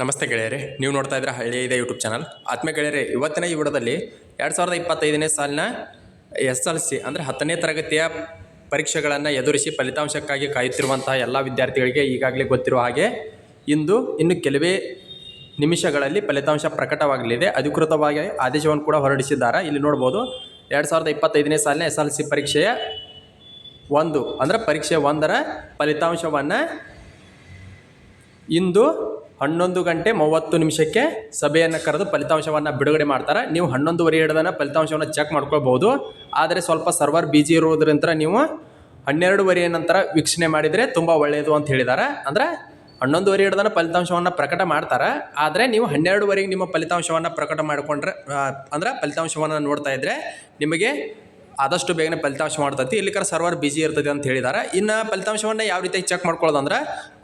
ನಮಸ್ತೆ ಗೆಳೆಯರೆ, ನೀವು ನೋಡ್ತಾ ಇದ್ರೆ ಹಳ್ಳಿ ಇದೆ ಯೂಟ್ಯೂಬ್ ಚಾನಲ್ ಆತ್ಮೀಯ ಗೆಳೆಯರೆ, ಇವತ್ತಿನ ಈ ವಿಡಿಯೋದಲ್ಲಿ ಎರಡು ಸಾವಿರದ ಇಪ್ಪತ್ತೈದನೇ ಸಾಲಿನ ಎಸ್ ಎಲ್ ಸಿ ಅಂದರೆ ಹತ್ತನೇ ತರಗತಿಯ ಪರೀಕ್ಷೆಗಳನ್ನು ಎದುರಿಸಿ ಫಲಿತಾಂಶಕ್ಕಾಗಿ ಕಾಯುತ್ತಿರುವಂತಹ ಎಲ್ಲ ವಿದ್ಯಾರ್ಥಿಗಳಿಗೆ ಈಗಾಗಲೇ ಗೊತ್ತಿರುವ ಹಾಗೆ ಇಂದು ಇನ್ನು ಕೆಲವೇ ನಿಮಿಷಗಳಲ್ಲಿ ಫಲಿತಾಂಶ ಪ್ರಕಟವಾಗಲಿದೆ. ಅಧಿಕೃತವಾಗಿ ಆದೇಶವನ್ನು ಕೂಡ ಹೊರಡಿಸಿದ್ದಾರೆ. ಇಲ್ಲಿ ನೋಡ್ಬೋದು, ಎರಡು ಸಾವಿರದ ಇಪ್ಪತ್ತೈದನೇ ಸಾಲಿನ ಎಸ್ ಎಲ್ ಸಿ ಪರೀಕ್ಷೆಯ ಒಂದು ಅಂದರೆ ಪರೀಕ್ಷೆ ಒಂದರ ಫಲಿತಾಂಶವನ್ನು ಇಂದು ಹನ್ನೊಂದು ಗಂಟೆ ಮೂವತ್ತು ನಿಮಿಷಕ್ಕೆ ಸಭೆಯನ್ನು ಕರೆದು ಫಲಿತಾಂಶವನ್ನು ಬಿಡುಗಡೆ ಮಾಡ್ತಾರೆ. ನೀವು ಹನ್ನೊಂದುವರೆ ಹಿಡ್ದನ ಫಲಿತಾಂಶವನ್ನು ಚೆಕ್ ಮಾಡ್ಕೊಳ್ಬೋದು ಆದರೆ ಸ್ವಲ್ಪ ಸರ್ವರ್ ಬಿಜಿ ಇರೋದ್ರಿಂದ ನೀವು ಹನ್ನೆರಡುವರೆ ನಂತರ ವೀಕ್ಷಣೆ ಮಾಡಿದರೆ ತುಂಬ ಒಳ್ಳೆಯದು ಅಂತ ಹೇಳಿದ್ದಾರೆ. ಅಂದರೆ ಹನ್ನೊಂದುವರೆ ಹಿಡ್ದನ ಫಲಿತಾಂಶವನ್ನು ಪ್ರಕಟ ಮಾಡ್ತಾರೆ. ಆದರೆ ನೀವು ಹನ್ನೆರಡುವರೆಗೆ ನಿಮ್ಮ ಫಲಿತಾಂಶವನ್ನು ಪ್ರಕಟ ಮಾಡಿಕೊಂಡ್ರೆ ಅಂದ್ರೆ ಫಲಿತಾಂಶವನ್ನು ನೋಡ್ತಾ ಇದ್ದರೆ ನಿಮಗೆ ಆದಷ್ಟು ಬೇಗನೆ ಫಲಿತಾಂಶ ಮಾಡ್ತೈತಿ. ಇಲ್ಲಿಕರ ಸರ್ವರ್ ಬಿಜಿ ಇರ್ತೈತಿ ಅಂತ ಹೇಳಿದ್ದಾರೆ ಇನ್ನು ಫಲಿತಾಂಶವನ್ನು ಯಾವ ರೀತಿ ಚೆಕ್ ಮಾಡ್ಕೊಳ್ಳೋದಂದ್ರೆ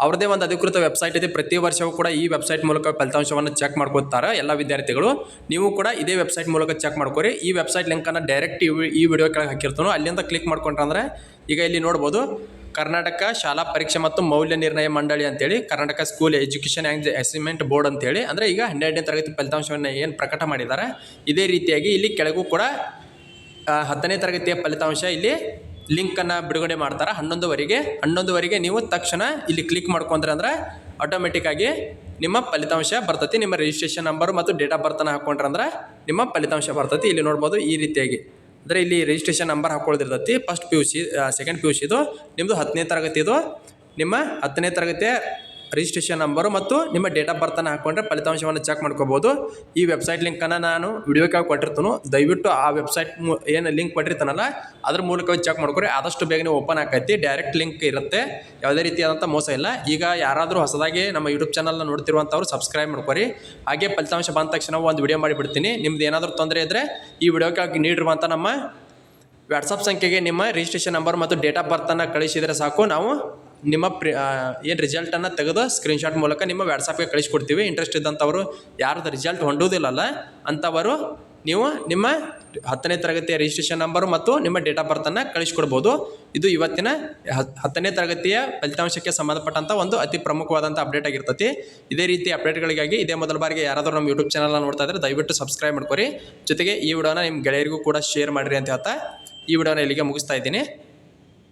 ಅವ್ರದೇ ಒಂದು ಅಧಿಕೃತ ವೆಬ್ಸೈಟ್ ಇದೆ ಪ್ರತಿ ವರ್ಷವೂ ಕೂಡ ಈ ವೆಬ್ಸೈಟ್ ಮೂಲಕ ಫಲಿತಾಂಶವನ್ನು ಚೆಕ್ ಮಾಡ್ಕೋತಾರೆ ಎಲ್ಲ ವಿದ್ಯಾರ್ಥಿಗಳು. ನೀವು ಕೂಡ ಇದೇ ವೆಬ್ಸೈಟ್ ಮೂಲಕ ಚೆಕ್ ಮಾಡ್ಕೊರಿ. ಈ ವೆಬ್ಸೈಟ್ ಲಿಂಕನ್ನು ಡೈರೆಕ್ಟ್ ಈ ವಿಡಿಯೋ ಕೆಳಗೆ ಹಾಕಿರ್ತಾನೋ. ಅಲ್ಲಿಂದ ಕ್ಲಿಕ್ ಮಾಡ್ಕೊಂಡ್ರೆ ಈಗ ಇಲ್ಲಿ ನೋಡ್ಬೋದು, ಕರ್ನಾಟಕ ಶಾಲಾ ಪರೀಕ್ಷೆ ಮತ್ತು ಮೌಲ್ಯ ನಿರ್ಣಯ ಮಂಡಳಿ ಅಂತೇಳಿ, Karnataka school education and assignment board ಅಂತೇಳಿ. ಅಂದರೆ ಈಗ ಹನ್ನೆರಡನೇ ತರಗತಿ ಫಲಿತಾಂಶವನ್ನು ಏನು ಪ್ರಕಟ ಮಾಡಿದ್ದಾರೆ ಇದೇ ರೀತಿಯಾಗಿ ಇಲ್ಲಿ ಕೆಳಗೂ ಕೂಡ ಹತ್ತನೇ ತರಗತಿಯ ಫಲಿತಾಂಶ ಇಲ್ಲಿ ಲಿಂಕನ್ನು ಬಿಡುಗಡೆ ಮಾಡ್ತಾರೆ. ಹನ್ನೊಂದುವರೆಗೆ ಹನ್ನೊಂದುವರೆಗೆ ನೀವು ತಕ್ಷಣ ಇಲ್ಲಿ ಕ್ಲಿಕ್ ಮಾಡ್ಕೊಂಡ್ರೆ ಅಂದ್ರೆ ಆಟೋಮೆಟಿಕ್ಕಾಗಿ ನಿಮ್ಮ ಫಲಿತಾಂಶ ಬರ್ತೈತಿ. ನಿಮ್ಮ ರಿಜಿಸ್ಟ್ರೇಷನ್ ನಂಬರು ಮತ್ತು ಡೇಟ್ ಆಫ್ ಬರ್ತನ ಹಾಕೊಂಡ್ರೆ ಅಂದ್ರೆ ನಿಮ್ಮ ಫಲಿತಾಂಶ ಬರ್ತೈತಿ. ಇಲ್ಲಿ ನೋಡ್ಬೋದು ಈ ರೀತಿಯಾಗಿ. ಅಂದರೆ ಇಲ್ಲಿ registration number ಹಾಕೊಳ್ಳೋದಿರ್ತೈತಿ. First P U C second P U ಸಿದು ನಿಮ್ಮದು ಹತ್ತನೇ ತರಗತಿದು. ನಿಮ್ಮ ಹತ್ತನೇ ತರಗತಿಯ ರಿಜಿಸ್ಟ್ರೇಷನ್ ನಂಬರು ಮತ್ತು ನಿಮ್ಮ ಡೇಟ್ ಆಫ್ ಬರ್ತನ ಹಾಕೊಂಡ್ರೆ ಫಲಿತಾಂಶವನ್ನು ಚೆಕ್ ಮಾಡ್ಕೋಬೋದು. ಈ ವೆಬ್ಸೈಟ್ ಲಿಂಕನ್ನು ನಾನು ವಿಡಿಯೋಕ್ಕೆ ಕೊಟ್ಟಿರ್ತೀನಿ. ದಯವಿಟ್ಟು ಆ ವೆಬ್ಸೈಟ್ ಏನು ಲಿಂಕ್ ಕೊಟ್ಟಿರ್ತಾನಲ್ಲ, ಅದ್ರ ಮೂಲಕ ಚೆಕ್ ಮಾಡ್ಕೊರಿ. ಆದಷ್ಟು ಬೇಗನೆ ಓಪನ್ ಆಕೈತಿ ಡೈರೆಕ್ಟ್ ಲಿಂಕ್ ಇರುತ್ತೆ. ಯಾವುದೇ ರೀತಿಯಾದಂಥ ಮೋಸ ಇಲ್ಲ. ಈಗ ಯಾರಾದರೂ ಹೊಸದಾಗಿ ನಮ್ಮ ಯೂಟ್ಯೂಬ್ ಚಾನಲ್ನ ನೋಡ್ತಿರುವಂಥವ್ರು ಸಬ್ಸ್ಕ್ರೈಬ್ ಮಾಡ್ಕೊರಿ. ಹಾಗೆ ಫಲಿತಾಂಶ ಬಂದ ತಕ್ಷಣ ಒಂದು ವಿಡಿಯೋ ಮಾಡಿಬಿಡ್ತೀನಿ. ನಿಮ್ದು ಏನಾದರೂ ತೊಂದರೆ ಇದ್ದರೆ ಈ ವಿಡಿಯೋಕ್ಕಾಗಿ ನೀಡಿರುವಂಥ ನಮ್ಮ ವಾಟ್ಸಪ್ ಸಂಖ್ಯೆಗೆ ನಿಮ್ಮ ರಿಜಿಸ್ಟ್ರೇಷನ್ ನಂಬರ್ ಮತ್ತು ಡೇಟ್ ಆಫ್ ಬರ್ತನ್ನು ಕಳಿಸಿದರೆ ಸಾಕು. ನಾವು ನಿಮ್ಮ ಪ್ರಿ ಏನು ರಿಸಲ್ಟನ್ನು ತೆಗೆದು ಸ್ಕ್ರೀನ್ಶಾಟ್ ಮೂಲಕ ನಿಮ್ಮ ವ್ಯಾಟ್ಸಪ್ಗೆ ಕಳಿಸ್ಕೊಡ್ತೀವಿ. ಇಂಟ್ರೆಸ್ಟ್ ಇದ್ದಂಥವರು ಯಾರ್ದು ರಿಸಲ್ಟ್ ಹೊಂಡೋದಿಲ್ಲಲ್ಲ, ಅಂಥವರು ನೀವು ನಿಮ್ಮ ಹತ್ತನೇ ತರಗತಿಯ ರಿಜಿಸ್ಟ್ರೇಷನ್ ನಂಬರು ಮತ್ತು ನಿಮ್ಮ ಡೇಟ್ ಆಫ್ ಬರ್ತನ್ನು ಕಳಿಸ್ಕೊಡ್ಬೋದು. ಇದು ಇವತ್ತಿನ ಹತ್- ಹತ್ತನೇ ತರಗತಿಯ ಫಲಿತಾಂಶಕ್ಕೆ ಸಂಬಂಧಪಟ್ಟಂಥ ಒಂದು ಅತಿ ಪ್ರಮುಖವಾದಂಥ ಅಪ್ಡೇಟ್ ಆಗಿರ್ತೈತಿ. ಇದೇ ರೀತಿ ಅಪ್ಡೇಟ್ಗಳಿಗಾಗಿ ಇದೇ ಮೊದಲ ಬಾರಿಗೆ ಯಾರಾದರೂ ನಮ್ಮ ಯೂಟ್ಯೂಬ್ ಚಾನಲ್ನ ನೋಡ್ತಾ ಇದ್ದರೆ ದಯವಿಟ್ಟು ಸಬ್ಸ್ಕ್ರೈಬ್ ಮಾಡ್ಕೊರಿ. ಜೊತೆಗೆ ಈ ವಿಡಿಯೋನ ನಿಮ್ಮ ಗೆಳೆಯರಿಗೂ ಕೂಡ ಶೇರ್ ಮಾಡಿರಿ ಅಂತ ಹೇಳ್ತಾ ಈ ವಿಡಿಯೋನ ಇಲ್ಲಿಗೆ ಮುಗಿಸ್ತಾ ಇದ್ದೀನಿ.